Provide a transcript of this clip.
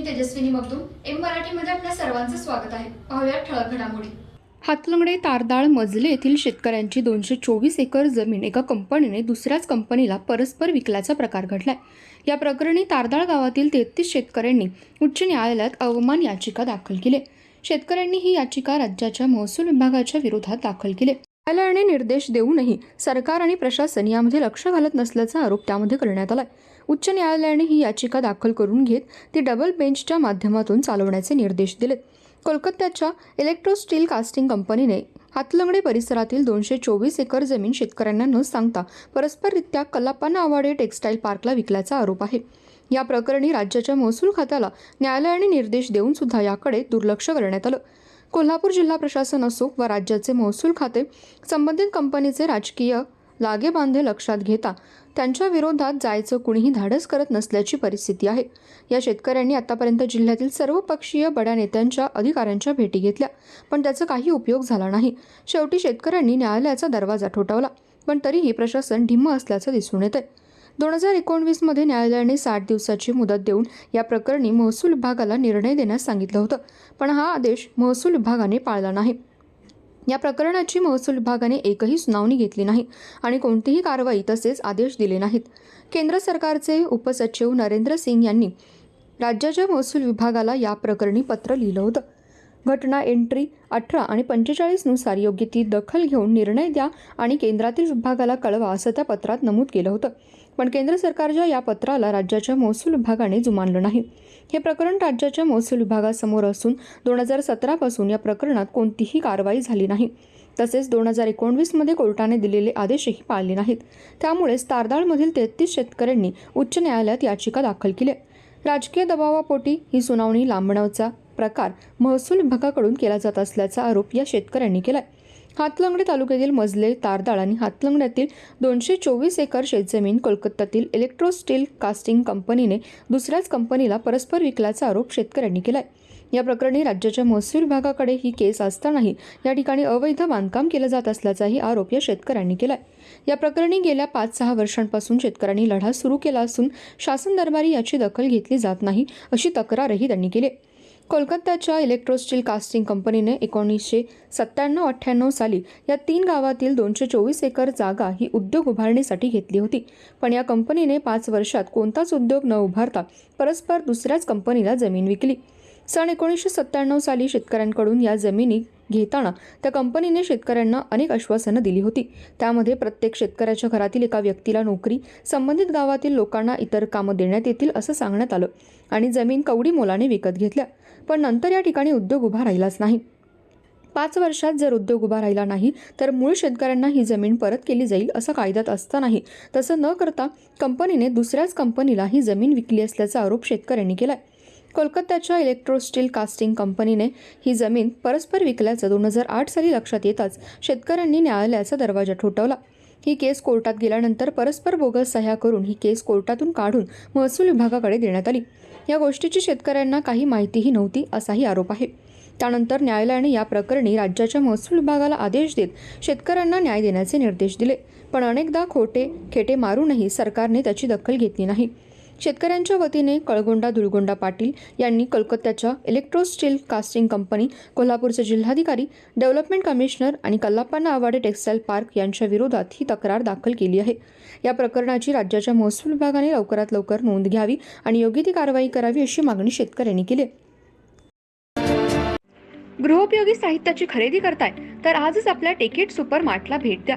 मी Tejaswini Magdum. M मराठीमध्ये आपल्या सर्वांचं स्वागत आहे. पाहूया ठळक घडामोडी. हातलंगडे तारदाळ मजले येथील शेतकऱ्यांची दोनशे चोवीस एकर जमीन एका कंपनीने दुसऱ्याच कंपनीला परस्पर विकल्याचा प्रकार घडलाय. या प्रकरणी तारदाळ गावातील तेहतीस शेतकऱ्यांनी उच्च न्यायालयात अवमान याचिका दाखल केली. शेतकऱ्यांनी ही याचिका राज्याच्या महसूल विभागाच्या विरोधात दाखल केली. न्यायालयाने निर्देश देऊनही सरकार आणि प्रशासन यामध्ये लक्ष घालत नसल्याचा आरोप त्यामध्ये करण्यात आलाय. उच्च न्यायालयाने ही याचिका दाखल करून घेत ती डबल बेंचच्या माध्यमातून चालवण्याचे निर्देश दिलेत. कोलकात्याच्या इलेक्ट्रो स्टील कास्टिंग कंपनीने हातलंगडे परिसरातील दोनशे चोवीस एकर जमीन शेतकऱ्यांना न सांगता परस्पररित्या कल्लापाना आवाडे टेक्स्टाईल पार्कला विकल्याचा आरोप आहे. या प्रकरणी राज्याच्या महसूल खात्याला न्यायालयाने निर्देश देऊन सुद्धा याकडे दुर्लक्ष करण्यात आलं. कोल्हापूर जिल्हा प्रशासन असो व राज्याचे महसूल खाते संबंधित कंपनीचे राजकीय लागेबांधे लक्षात घेता त्यांच्या विरोधात जायचं कुणीही धाडस करत नसल्याची परिस्थिती आहे. या शेतकऱ्यांनी आतापर्यंत जिल्ह्यातील सर्व पक्षीय बड्या नेत्यांच्या अधिकाऱ्यांच्या भेटी घेतल्या पण त्याचा काही उपयोग झाला नाही. शेवटी शेतकऱ्यांनी न्यायालयाचा दरवाजा ठोठावला पण तरीही प्रशासन ढिम्म असल्याचं दिसून येतंय. दोन हजार एकोणवीसमध्ये न्यायालयाने साठ दिवसाची मुदत देऊन या प्रकरणी महसूल विभागाला निर्णय देण्यास सांगितलं होतं पण हा आदेश महसूल विभागाने पाळला नाही. या प्रकरणाची महसूल विभागाने एकही सुनावणी घेतली नाही आणि कोणतीही कारवाई तसेच आदेश दिले नाहीत. केंद्र सरकारचे उपसचिव नरेंद्र सिंग यांनी राज्याच्या महसूल विभागाला या प्रकरणी पत्र लिहिलं होतं. घटना एंट्री अठरा आणि पंचेचाळीसनुसार योग्य ती दखल घेऊन निर्णय द्या आणि केंद्रातील विभागाला कळवा असं त्या पत्रात नमूद केलं होतं. पण केंद्र सरकारच्या या पत्राला राज्याच्या महसूल विभागाने जुमानलं नाही. हे प्रकरण राज्याच्या महसूल विभागासमोर असून दोन हजार सतरापासून या प्रकरणात कोणतीही कारवाई झाली नाही. तसेच दोन हजार एकोणवीसमध्ये कोर्टाने दिलेले आदेशही पाळले नाहीत. त्यामुळेच तारदाळमधील तेहतीस शेतकऱ्यांनी उच्च न्यायालयात याचिका दाखल केली राजकीय दबावापोटी ही सुनावणी लांबण्याचा प्रकार महसूल विभागाकडून केला जात असल्याचा आरोप या शेतकऱ्यांनी केलाय. हातलंगडे तालुक्यातील मजले तारदाळ आणि हातलंगड्यातील दोनशे चोवीस एकर शेतजमीन कोलकात्यातील इलेक्ट्रो स्टील कास्टिंग कंपनीने दुसऱ्याच कंपनीला परस्पर विकल्याचा आरोप शेतकऱ्यांनी केलाय. या प्रकरणी राज्याच्या महसूल विभागाकडे ही केस असतानाही या ठिकाणी अवैध बांधकाम केलं जात असल्याचाही आरोप या शेतकऱ्यांनी केलाय. या प्रकरणी गेल्या पाच सहा वर्षांपासून शेतकऱ्यांनी लढा सुरू केला असून शासन दरबारी याची दखल घेतली जात नाही अशी तक्रारही त्यांनी केली कोलकात्याच्या इलेक्ट्रोस्टील कास्टिंग कंपनीने एकोणीसशे सत्त्याण्णव अठ्ठ्याण्णव साली या तीन गावातील दोनशे चोवीस एकर जागा ही उद्योग उभारणीसाठी घेतली होती. पण या कंपनीने पाच वर्षात कोणताच उद्योग न उभारता परस्पर दुसऱ्याच कंपनीला जमीन विकली. सन एकोणीसशे सत्त्याण्णव साली शेतकऱ्यांकडून या जमिनी घेताना त्या कंपनीने शेतकऱ्यांना अनेक आश्वासनं दिली होती. त्यामध्ये प्रत्येक शेतकऱ्याच्या घरातील एका व्यक्तीला नोकरी संबंधित गावातील लोकांना इतर कामं देण्यात येतील असं सांगण्यात आलं आणि जमीन कवडी मोलाने विकत घेतल्या. पण नंतर या ठिकाणी उद्योग उभा राहिलाच नाही. पाच वर्षात जर उद्योग उभा राहिला नाही तर मूळ शेतकऱ्यांना ही जमीन परत केली जाईल असं कायद्यात असतानाही. तसं न करता कंपनीने दुसऱ्याच कंपनीला ही जमीन विकली असल्याचा आरोप शेतकऱ्यांनी केलाय. कोलकात्याच्या इलेक्ट्रो स्टील कास्टिंग कंपनीने ही जमीन परस्पर विकल्याचं दोन हजार आठ साली लक्षात येताच शेतकऱ्यांनी न्यायालयाचा दरवाजा ठोठावला. ही केस कोर्टात गेल्यानंतर परस्पर बोगस सह्या करून ही केस कोर्टातून काढून महसूल विभागाकडे देण्यात आली. या गोष्टीची शेतकऱ्यांना काही माहितीही नव्हती असाही आरोप आहे. त्यानंतर न्यायालयाने या प्रकरणी राज्याच्या महसूल विभागाला आदेश देत शेतकऱ्यांना न्याय देण्याचे निर्देश दिले. पण अनेकदा खोटे खेटे मारूनही सरकारने त्याची दखल घेतली नाही. शेतकऱ्यांच्या वतीने कळगोंडा दुलगोंडा पाटील यांनी कलकत्त्याच्या इलेक्ट्रो स्टील कास्टिंग कंपनी कोल्हापूरचे जिल्हाधिकारी डेव्हलपमेंट कमिशनर आणि कल्लाप्पाना आवाडे टेक्स्टाईल पार्क यांच्या विरोधात ही तक्रार दाखल केली आहे या प्रकरणाची राज्याच्या महसूल विभागाने लवकरात लवकर नोंद घ्यावी आणि योग्य ती कारवाई करावी अशी मागणी शेतकऱ्यांनी केली आहे. गृहोपयोगी साहित्याची खरेदी करताय तर आजच आपल्या टेकेट सुपर मार्टला भेट द्या